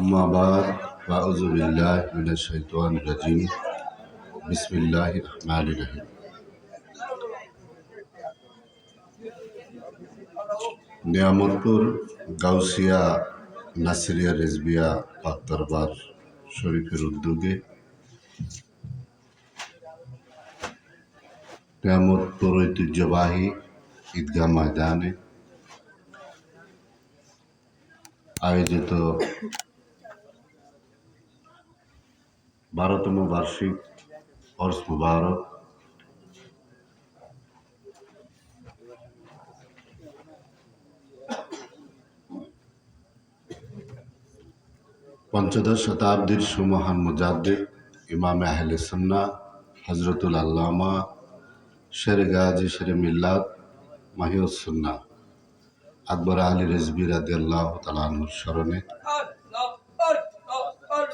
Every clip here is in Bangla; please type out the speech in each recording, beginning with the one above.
أما بعد فأعوذ بالله من الشيطان الرجيم بسم الله الرحمن الرحيم নিয়ামতপুর গাউসিয়া নাসিরিয়া রেজবিয়া পাক দরবার শরীফের উদ্যোগে নিয়ামতপুর ঐতিহ্যবাহী ঈদগাহ ময়দানে আয়োজিত বারোতম বার্ষিক হর্স মুবারক। পঞ্চদশ শতাব্দীর সুমহান মুজাদ্দিদ, ইমাম আহলে সুন্না হজরতুল আল্লামা, শের গাজী, শের মিল্লাত মাহিউসুন্না আকবর আলী রেজবি রাদি আল্লাহ তালাহুর স্মরণে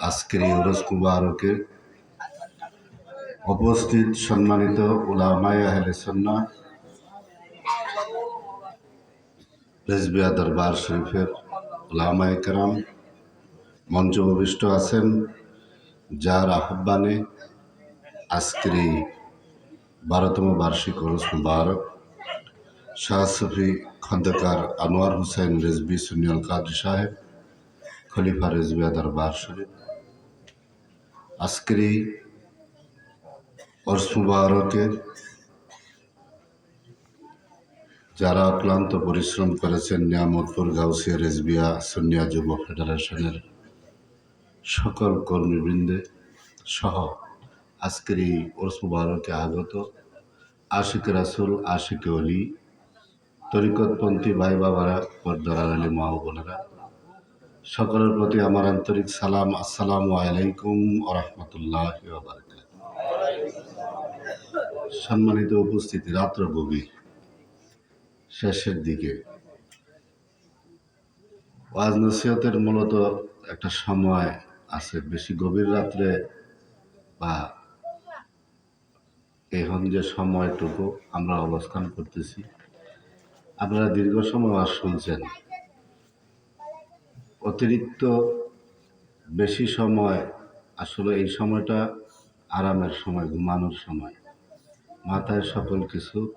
আজকের এই ওরস মুবারকে উপস্থিত সম্মানিত সুন্না রেজবিয়া দরবার শরীফের উলামায় কেরাম মঞ্চ উপবিষ্ট আছেন, যার আহ্বানে আজকের এই বারোতম বার্ষিক ওরস মুবারক শাহ সফি খন্দকার আনোয়ার হুসাইন রেজবি সুনিয়াল কাদরি সাহেব, খলিফা রেজবিয়া দরবার শরীফ আজকের এই যারা ক্লান্ত পরিশ্রম করেছেন, নিয়ামতপুর, গাউসিয়া, রেজবিয়া সুনিয়া যুব ফেডারেশনের সকল কর্মীবৃন্দে সহ আজকের এই ওরস আগত আশিক রাসুল, আশিক অলি তরিকতপন্থী ভাই বাবারা পর্দার আলী মা বোনেরা সকলের প্রতি আমার আন্তরিক সালাম, আসসালামু আলাইকুম আরহামতুল্লাহ সম্মানিত উপস্থিতি রাত্র গভীর শেষের দিকে। ওয়াজ নসিহতের মূলত একটা সময় আছে, বেশি গভীর রাত্রে বা এখন যে সময়টুকু আমরা অবস্থান করতেছি। আপনারা দীর্ঘ সময় আর শুনছেন। অতিরিক্ত বেশি সময়, আসলে এই সময়টা আরামের সময়, ঘুমানোর সময়। মাথায় সকল কিছু,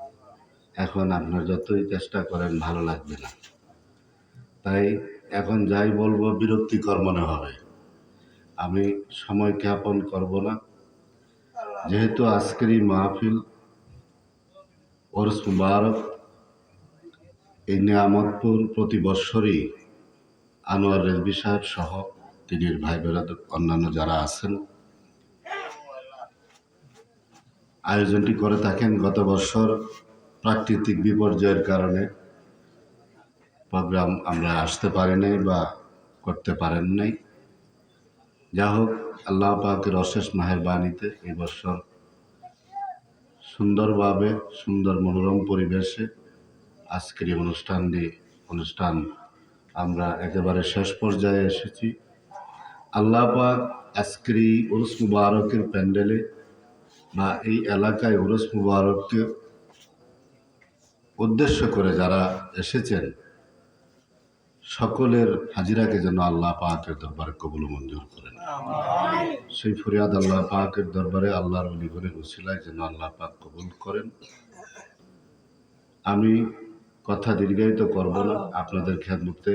এখন আপনার যতই চেষ্টা করেন, ভালো লাগবে না। তাই এখন যাই বলব, বিরক্তিকর মনে হবে। আমি সময় জ্ঞাপন করব না। যেহেতু আজকের এই মাহফিল, ওরস মুবারক, এই নিয়ামতপুর প্রতি বৎসরই আনোয়ার রেজবি সাহেব সহ তিনি ভাই বেরাদ অন্যান্য যারা আছেন, আয়োজনটি করে থাকেন গত বছর প্রাকৃতিক বিপর্যয়ের কারণে। প্রোগ্রাম আমরা আসতে পারি নাই বা করতে পারেন নাই। যা হোক, আল্লাহ পাকের অশেষ মেহরবানিতে এই বছর সুন্দরভাবে, সুন্দর মনোরম পরিবেশে আজকের এই অনুষ্ঠানটি, অনুষ্ঠান আমরা একেবারে শেষ পর্যায়ে এসেছি। আল্লাহ পাক আজকের এই উরুস মুবারকের প্যান্ডেলে বা এই এলাকায় উরুস মুবারককে উদ্দেশ্য করে যারা এসেছেন, সকলের হাজিরাকে যেন আল্লাহ পাকের দরবারে কবুল মঞ্জুর করেন। সেই ফরিয়াদ আল্লাহ পাকের দরবারে আল্লাহর অলিগণের উসিলায় যেন আল্লাহ পাক কবুল করেন। আমি কথা দীর্ঘায়িত করব না, আপনাদের খেদমতে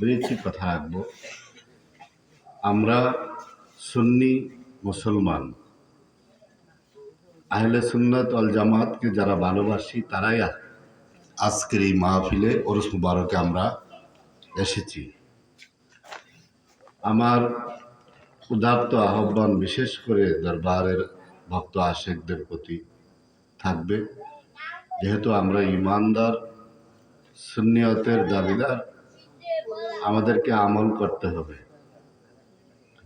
বেশি কথা রাখব। আমরা সুন্নি মুসলমান। আহলে সুন্নত অল জামাতকে যারা ভালোবাসি, তারাই আজকের এই মাহফিলে ওরস মুবারকে আমরা এসেছি। আমার উদাত্ত আহ্বান বিশেষ করে দরবারের ভক্ত আশেকদের প্রতি থাকবে। যেহেতু আমরা ইমানদার সুন্নিয়তের দাবিদার, আমাদেরকে আমল করতে হবে।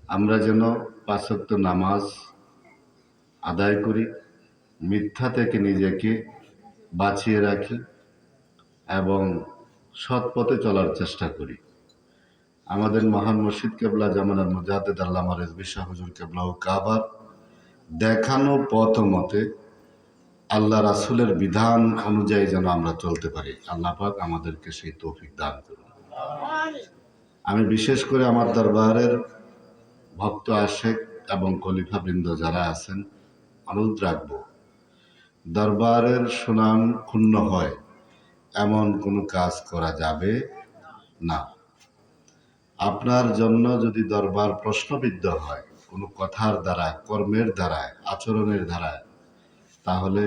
আমরা যেন পাঁচক্ত নামাজ আদায় করি, মিথ্যা থেকে নিজেকে বাঁচিয়ে রাখি এবং সৎ পথে চলার চেষ্টা করি। আমাদের মহান মসজিদ কেবলা জামানার মুজাহিদ আল্লামা রেজবি শাহ কেবলা ও কাবার দেখানো পথ মতে আল্লাহ রাসুলের বিধান অনুযায়ী যেন আমরা চলতে পারি। আল্লাহ পাক আমাদেরকে সেই তৌফিক দান করুন। আমি বিশেষ করে আমার দরবারের ভক্ত আশেক এবং খলিফাবৃন্দ যারা আছেন, অনুরোধ রাখব, দরবারের সুনাম ক্ষুণ্ণ হয়, এমন কোনো কাজ করা যাবে না। আপনার জন্য যদি দরবার প্রশ্নবিদ্ধ হয়, কোনো কথার দ্বারা, কর্মের দ্বারায় আচরণের দ্বারায় তাহলে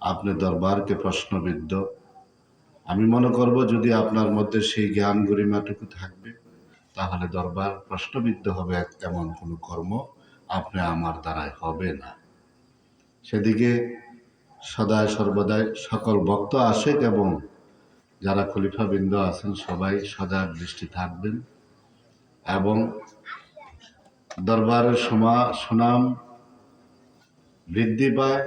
আপনি দরবারকে প্রশ্নবিদ্ধ। আমি মনে করব যদি আপনার মধ্যে সেই জ্ঞান গরিমাটুকু থাকবে, তাহলে দরবার প্রশ্নবিদ্ধ হবে এমন কোনো কর্ম আপনি আমার দ্বারায় হবে না। সেদিকে সদায় সর্বদাই সকল ভক্ত আশেক এবং যারা খলিফাবৃন্দ আছেন সবাই সজাগ দৃষ্টি থাকবেন এবং দরবারের সমা সুনাম বৃদ্ধি পায়।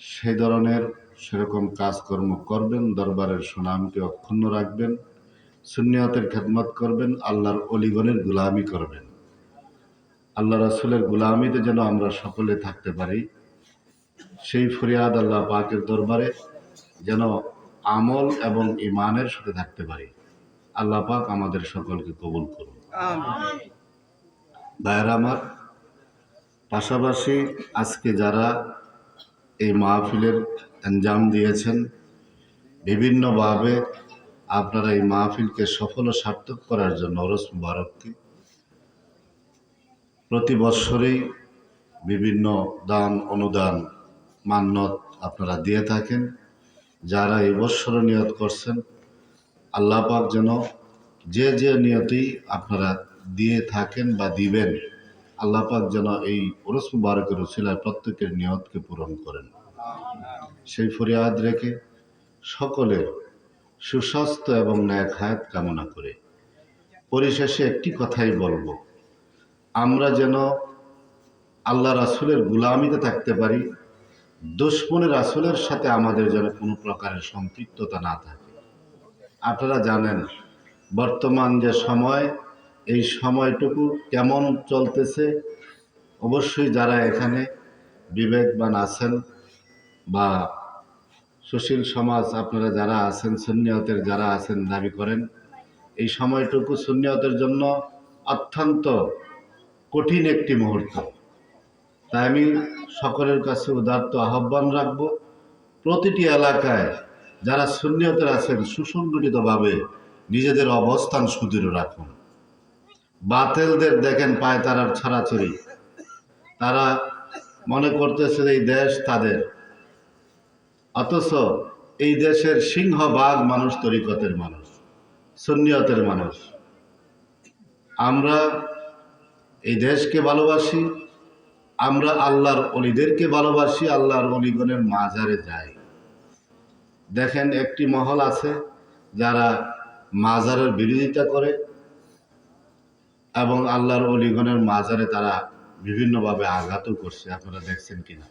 সেই ধরনের সেরকম কাজকর্ম করবেন দরবারের সুনামকে অক্ষুণ্ণ রাখবেন সুন্নিয়তের খেদমত করবেন আল্লাহর অলিগণের গুলামি করবেন। আল্লাহ রাসুলের গুলামিতে যেন আমরা সকলে থাকতে পারি সেই ফরিয়াদ আল্লাহ পাকের দরবারে যেন আমল এবং ইমানের সাথে থাকতে পারি। আল্লাহ পাক আমাদের সকলকে কবুল করুন। ভাইয়েরা আমার পাশাপাশি আজকে যারা এই মাহফিলের আঞ্জাম দিয়েছেন। বিভিন্নভাবে আপনারা এই মাহফিলকে সফল ও সার্থক করার জন্য ওরস মুবারককে প্রতি বৎসরেই বিভিন্ন দান, অনুদান, মান্যত আপনারা দিয়ে থাকেন। যারা এই বৎসরও নিয়ত করছেন, আল্লাহ পাক যেন যে যে নিয়তেই আপনারা দিয়ে থাকেন বা দিবেন আল্লাহ পাক যেন এই ওরস মুবারকের উসিলায় প্রত্যেকের নিয়তকে পূরণ করেন। সেই ফরিয়াদ রেখে সকলের সুস্বাস্থ্য এবং ন্যায় হায়াত কামনা করে পরিশেষে একটি কথাই বলব। আমরা যেন আল্লাহ রাসুলের গুলামিতে থাকতে পারি, দুশ্মনের রাসুলের সাথে আমাদের যেন কোনো প্রকারের সম্পৃক্ততা না থাকে। আপনারা জানেন, বর্তমান যে সময় এই সময়টুকু কেমন চলতেছে, অবশ্যই যারা এখানে বিবেকবান আছেন বা সুশীল সমাজ আপনারা যারা আছেন, সুন্নিয়তের যারা আছেন দাবি করেন, এই সময়টুকু সুন্নিয়তের জন্য অত্যন্ত কঠিন একটি মুহূর্ত। তাই আমি সকলের কাছে উদার্ত আহ্বান রাখব, প্রতিটি এলাকায় যারা সুন্নিয়তের আছেন, সুসংগঠিতভাবে নিজেদের অবস্থান সুদৃঢ় রাখুন। বাতেলদের দেখেন পায় তারার ছাড়াছড়ি। তারা মনে করতেছে এই দেশ তাদের। অথচ এই দেশের সিংহভাগ মানুষ তরিকতের মানুষ, সুন্নিয়তের মানুষ। আমরা এই দেশকে ভালোবাসি, আমরা আল্লাহর অলিদেরকে ভালোবাসি, আল্লাহর অলিগণের মাজারে যাই। দেখেন একটি মহল আছে যারা মাজারের বিরোধিতা করে এবং আল্লাহর অলিগণের মাজারে তারা বিভিন্নভাবে আঘাতও করছে, আপনারা দেখছেন কিনা।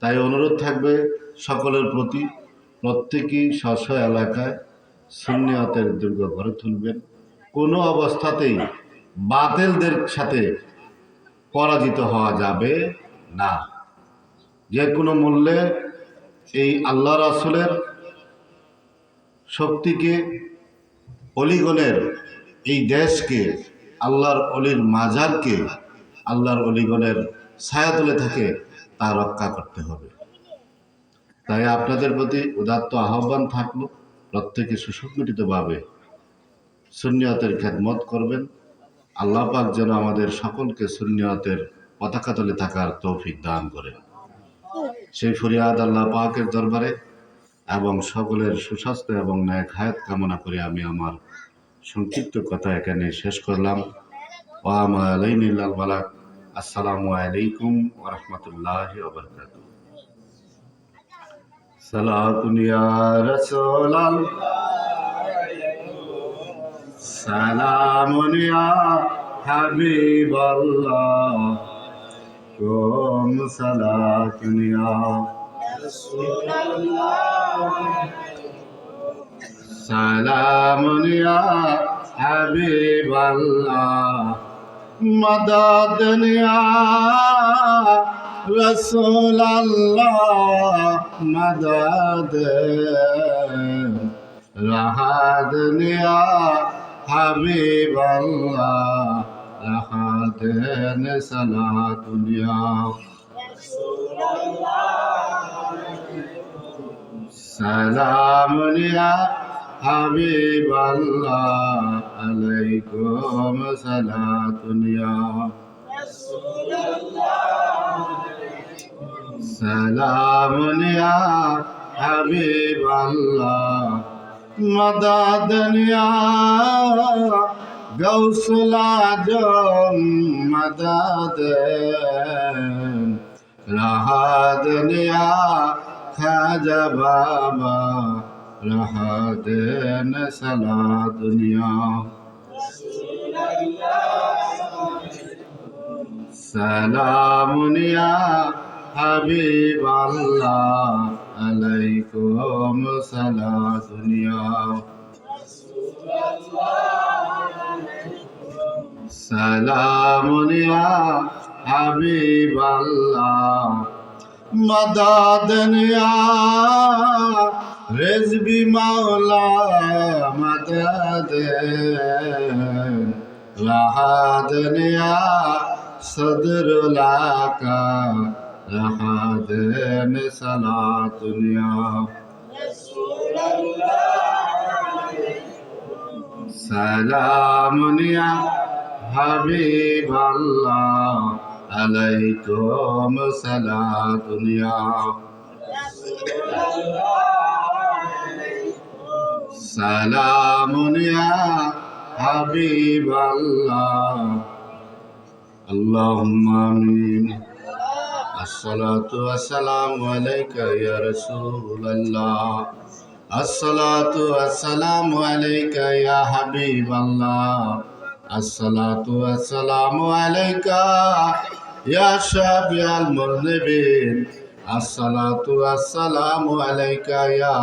তাই অনুরোধ থাকবে সকলের প্রতি, প্রত্যেকেই স্ব এলাকায় সুন্নিয়তের দুর্গ গড়ে তুলবেন। কোনো অবস্থাতেই বাতেলদের সাথে পরাজিত হওয়া যাবে না। যে কোনো মূল্যে এই আল্লাহ রাসুলের শক্তিকে, অলিগণের এই দেশকে আল্লাহর অলির মাজারকে আল্লাহর অলিগণের ছায়া তুলে থাকে, তা রক্ষা করতে হবে। তাই আপনাদের প্রতি উদাত্ত আহ্বান থাকল, প্রত্যেকে সুসংগঠিতভাবে সুন্নিয়তের খেদমত করবেন। আল্লাহ পাক যেন আমাদের সকলকে সুন্নিয়তের পতাকা তলে থাকার তৌফিক দান করেন। সেই ফরিয়াদ আল্লাহ পাকের দরবারে এবং সকলের সুস্বাস্থ্য এবং ন্যায় হায়াত কামনা করে আমি আমার সংক্ষিপ্ত কথা এখানে শেষ করলাম। ওয়ামা আলাইনিল্লাল বালাক। আসসালামু আলাইকুম ওরহমতুল্লাহ ওবরকাত সালাতুন ইয়া রাসূলাল। সালামুন ইয়া হাবিবাল্লাহ। কুম সালাতুন ইয়া সালামুন ইয়া হাবিবাল্লাহ। মদদ ইয়া রাসূলুল্লাহ মদদ। রাহাদ ইয়া হাবিবাল্লাহ রাহাদ সালাতুন হাবিব আল্লাহ আলাইকুম সালাতুনিয়া সালামনিয়া হাবিব আল্লাহ মদাদনিয়া গৌসলা জম মদাদন রাহাদনিয়া খাজা বাবা রাহাত সালা দুনিয়া সালাম নিয়া হাবিব আল্লাহ আলাইকুম সালা দুনিয়া সালাম নিয়া হাবিব আল্লাহ মদদ নিয়া। রেজবি মাওলা মদদ রাহাত নিয়া সদরুলাকা রাহাত সালাতুনিয়া সালাম নিয়া হাবিব আল্লাহ আলাইকুম সালাতুনিয়া সালাম নিয়া হাবিব আল্লাহ اللهم آمين الصلاة والسلام عليك يا رسول الله الصلاة والسلام عليك يا حبيب الله الصلاة والسلام عليك يا شافع المذنبين الصلاة والسلام عليك يا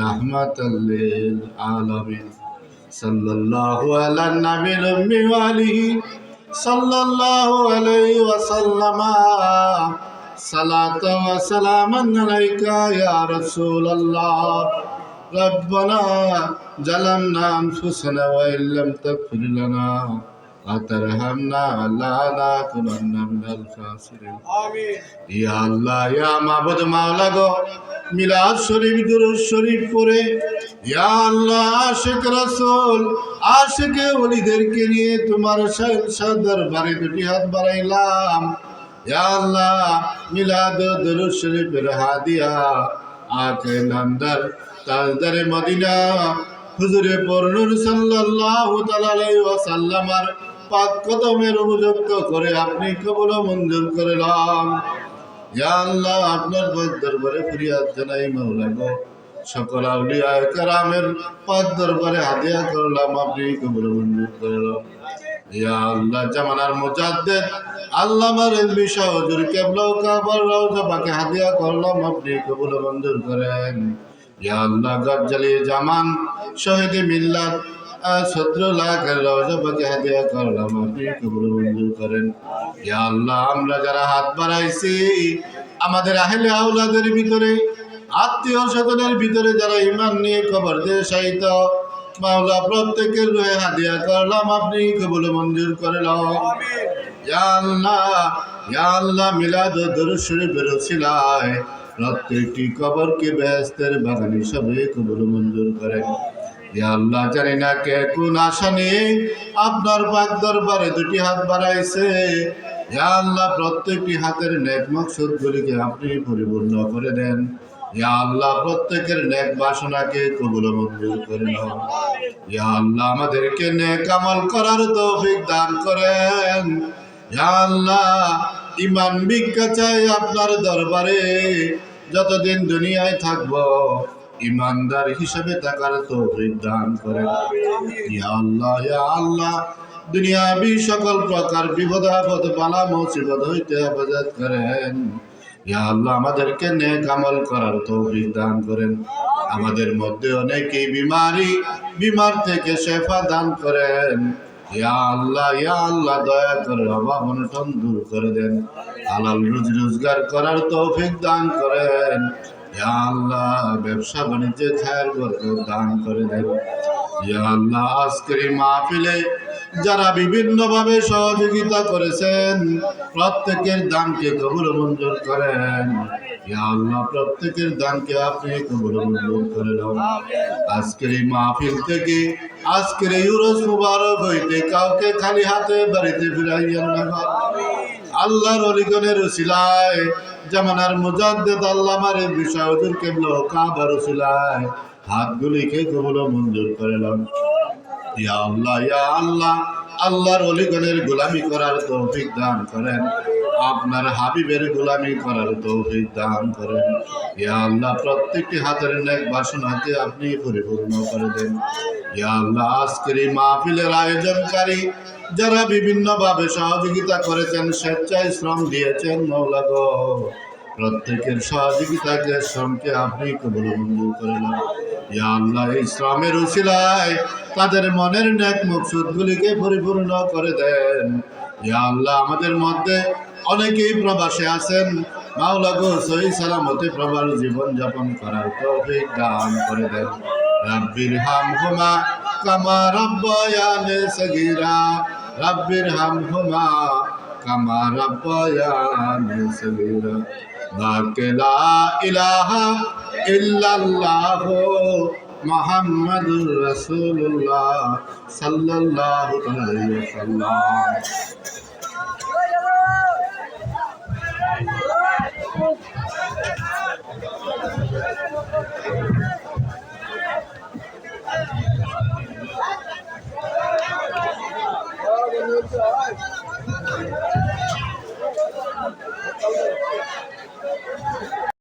رحمة للعالمين صلى الله على النبي الأمي وآله صلى الله عليه وسلم صلاة وسلاما عليك يا رسول الله ربنا ظلمنا أنفسنا وإن لم تغفر لنا وترحمنا لنكونن من الخاسرين ইয়া আল্লাহ ইয়া মাবুদ মাওলা গো মিলাদ শরীফ দুরূদ শরীফ পড়ে ইয়া আল্লাহ আশিক রাসূল আশিক ওলিদেরকে নিয়ে তোমার শাহ দরবারে দুটি হাত বাড়াইলাম ইয়া আল্লাহ মিলাদ দুরূদ শরীফের হাদিয়া আকে নামদার তাজদারে মদিনা হুজুরে পরনুর সাল্লাল্লাহু তাআলা আলাইহি ওয়াসাল্লামার পাক কদমের উপযুক্ত করে আপনি কবুল মঞ্জুর করলাম। আপনি কবুল মঞ্জুর করেন। জামান, শহীদ মিল্লাত সতেরো লাখের হাদিয়া করলাম আপনি কবুল মঞ্জুর করেন। ইয়া আমরা যারা হাত বাড়াইছি, আমাদের আহলে আওলাদের ভিতরে, আত্মীয় স্বজনের ভিতরে যারা ইমান নিয়ে কবর দিয়ে সাহিত্য মাওলা প্রত্যেকের রয়ে হাদিয়া করলাম আপনি কবুল মঞ্জুর করলাম ইয়া আল্লাহ ইয়া আল্লাহ, মিলাদ দরুদ শরীফের প্রত্যেকটি কবরকে ব্যস্তের বাগান হিসাবে কবুল মঞ্জুর করেন। আল্লাহ, জানি না কে কোন আশা আপনার দরবারে দুটি হাত বাড়াইছে। আল্লাহ, প্রত্যেকটি হাতের আপনি পরিপূর্ণ করে দেন। আল্লাহ, প্রত্যেকের নেক বাসনাকে কবুল মঞ্জুর করে নাও। আল্লাহ, আমাদেরকে আমল করার তৌফিক দান করেন। আল্লাহ ইমান ভিক্ষা চাই আপনার দরবারে। যতদিন দুনিয়ায় থাকব ইমানদার হিসেবে থাকার তৌফিক দান করেন। ইয়া আল্লাহ ইয়া আল্লাহ সকল প্রকার বিপদ, আপদ, বালা, মুসিবত হইতে হেফাজত করেন। ইয়া আল্লাহ, আমাদেরকে নেক আমল করার তৌফিক দান করেন। আমাদের মধ্যে অনেকেই বিমারি, বিমার থেকে শেফা দান করেন। ইয়া আল্লাহ ইয়া আল্লাহ, দয়া করে অভাব অনটন দূর করে দেন। হালাল রুজি রোজগার করার তৌফিক দান করেন। আল্লাহ, ব্যবসা বাণিজ্যে খায়ের দান করে দেন। আল্লাহ, আজকের মাহফিলে যারা বিভিন্নভাবে সহযোগিতা করেছেন, প্রত্যেকের দানকে কবুল মঞ্জুর করেন আল্লাহ, প্রত্যেকের দানকে আপনি কবুল মঞ্জুর করে দাও আজকের এই মাহফিল থেকে, আজকের এই উরস মুবারক হইতে কাউকে খালি হাতে বাড়িতে ফিরাইয়েন না। আল্লাহর অলিগনের উসিলায় জামানার মুজাদ্দেদ আল্লাহ এই বিষয় হুজুর কেবল কাবার উসিলায়। হাতগুলিকে কবুল মঞ্জুর করে নাও ইয়া আল্লাহ ইয়া আল্লাহ, আল্লাহর অলিগণের গোলামি করার তৌফিক দান করেন। আপনার হাবিবের গোলামি করার তৌফিক দান করেন। ইয়া আল্লাহ, প্রত্যেকটি হাতের নেক বাসনাকে আপনি পরিপূর্ণ করে দেন। ইয়া আল্লাহ, আজকের এই মাহফিলের আয়োজনকারী যারা বিভিন্নভাবে সহযোগিতা করেছেন, স্বেচ্ছায় শ্রম দিয়েছেন, মৌলা গো, প্রত্যেকের সহযোগিতাকে, শ্রমকে আপনি কবল মঞ্জুর করে নেন ইয়া আল্লাহ, এই শ্রমের উসিলায় তাদের মনের ন্যাক মকসুদগুলিকে পরিপূর্ণ করে দেন। ইয়া আল্লাহ, আমাদের মধ্যে অনেকেই প্রবাসে আছেন। মাওলা গো, সহি সালামতে প্রবাস জীবন যাপন করার তৌফিক দান করে দেন। রাব্বির হাম হুমা কামা রব্বায়ানে সগীরা। রাব্বির হাম হুমা কামা রব্বায়ানে সগীরা। বাকেলা ইলাহা ইল্লাল্লাহ মুহাম্মাদুর রাসূলুল্লাহ সাল্লাল্লাহু আলাইহি ওয়াসাল্লাম।